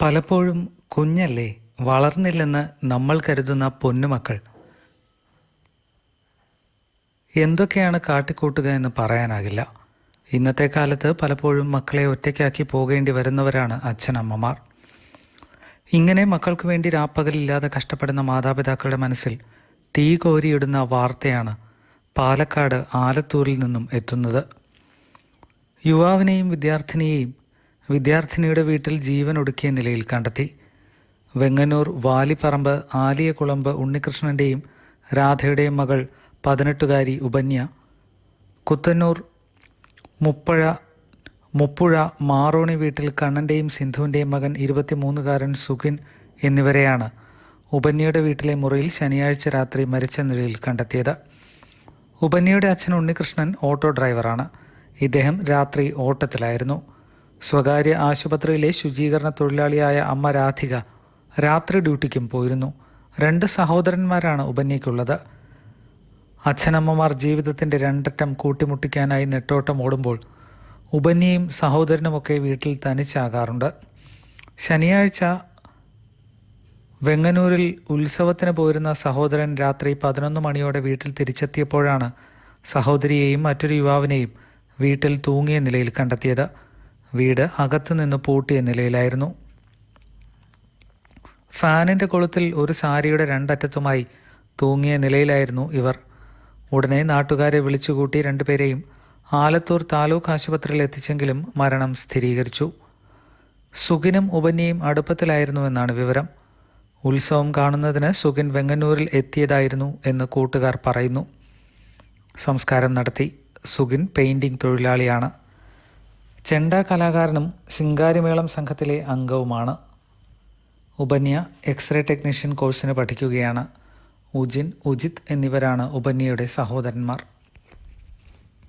പലപ്പോഴും കുഞ്ഞല്ലേ വളർന്നില്ലെന്ന് നമ്മൾ കരുതുന്ന പൊന്നുമക്കൾ എന്തൊക്കെയാണ് കാട്ടിക്കൂട്ടുക എന്ന് പറയാനാകില്ല. ഇന്നത്തെ കാലത്ത് പലപ്പോഴും മക്കളെ ഒറ്റയ്ക്കാക്കി പോകേണ്ടി വരുന്നവരാണ് അച്ഛനമ്മമാർ. ഇങ്ങനെ മക്കൾക്ക് വേണ്ടി രാപ്പകലില്ലാതെ കഷ്ടപ്പെടുന്ന മാതാപിതാക്കളുടെ മനസ്സിൽ തീ കോരിയിടുന്ന വാർത്തയാണ് പാലക്കാട് ആലത്തൂരിൽ നിന്നും എത്തുന്നത്. യുവാവിനെയും വിദ്യാർത്ഥിനിയെയും വിദ്യാർത്ഥിനിയുടെ വീട്ടിൽ ജീവൻ ഒടുക്കിയ നിലയിൽ കണ്ടെത്തി. വെങ്ങന്നൂർ വാലിപ്പറമ്പ് ആലിയകുളമ്പ് ഉണ്ണികൃഷ്ണന്റെയും രാധയുടെയും മകൾ പതിനെട്ടുകാരി ഉപന്യ. കുത്തന്നൂർ മുപ്പഴ മുപ്പുഴ മാറോണി വീട്ടിൽ കണ്ണന്റെയും സിന്ധുവിന്റെയും മകൻ ഇരുപത്തിമൂന്നുകാരൻ സുഖിൻ എന്നിവരെയാണ് ഉപന്യയുടെ വീട്ടിലെ മുറിയിൽ ശനിയാഴ്ച രാത്രി മരിച്ച നിലയിൽ കണ്ടെത്തിയത്. ഉപന്യയുടെ അച്ഛൻ ഉണ്ണികൃഷ്ണൻ ഓട്ടോ ഡ്രൈവറാണ്. ഇദ്ദേഹം രാത്രി ഓട്ടത്തിലായിരുന്നു. സ്വകാര്യ ആശുപത്രിയിലെ ശുചീകരണ തൊഴിലാളിയായ അമ്മ രാധിക രാത്രി ഡ്യൂട്ടിക്കും പോയിരുന്നു. രണ്ട് സഹോദരന്മാരാണ് ഉപന്യയ്ക്കുള്ളത്. അച്ഛനമ്മമാർ ജീവിതത്തിന്റെ രണ്ടറ്റം കൂട്ടിമുട്ടിക്കാനായി നെട്ടോട്ടം ഓടുമ്പോൾ ഉപന്യയും സഹോദരനുമൊക്കെ വീട്ടിൽ തനിച്ചാകാറുണ്ട്. ശനിയാഴ്ച വെങ്ങനൂരിൽ ഉത്സവത്തിന് പോയിരുന്ന സഹോദരൻ രാത്രി പതിനൊന്ന് മണിയോടെ വീട്ടിൽ തിരിച്ചെത്തിയപ്പോഴാണ് സഹോദരിയെയും മറ്റൊരു യുവാവിനെയും വീട്ടിൽ തൂങ്ങിയ നിലയിൽ കണ്ടെത്തിയത്. വീട് അകത്തുനിന്ന് പൂട്ടിയ നിലയിലായിരുന്നു. ഫാനിന്റെ കൊളുത്തിൽ ഒരു സാരിയുടെ രണ്ടറ്റത്തുമായി തൂങ്ങിയ നിലയിലായിരുന്നു ഇവർ. ഉടനെ നാട്ടുകാരെ വിളിച്ചുകൂട്ടി രണ്ടുപേരെയും ആലത്തൂർ താലൂക്ക് ആശുപത്രിയിൽ എത്തിച്ചെങ്കിലും മരണം സ്ഥിരീകരിച്ചു. സുഖിനും ഉപന്യയും അടുപ്പത്തിലായിരുന്നുവെന്നാണ് വിവരം. ഉത്സവം കാണുന്നതിന് സുഖിൻ വെങ്ങന്നൂരിൽ എത്തിയതായിരുന്നു എന്ന് കൂട്ടുകാർ പറയുന്നു. സംസ്കാരം നടത്തി. സുഖിൻ പെയിന്റിംഗ് തൊഴിലാളിയാണ്. ചെണ്ട കലാകാരനും ശിങ്കാരിമേളം സംഘത്തിലെ അംഗവുമാണ്. ഉപന്യ എക്സ്റേ ടെക്നീഷ്യൻ കോഴ്സിന് പഠിക്കുകയാണ്. ഉജിൻ ഉജിത് എന്നിവരാണ് ഉപന്യയുടെ സഹോദരന്മാർ.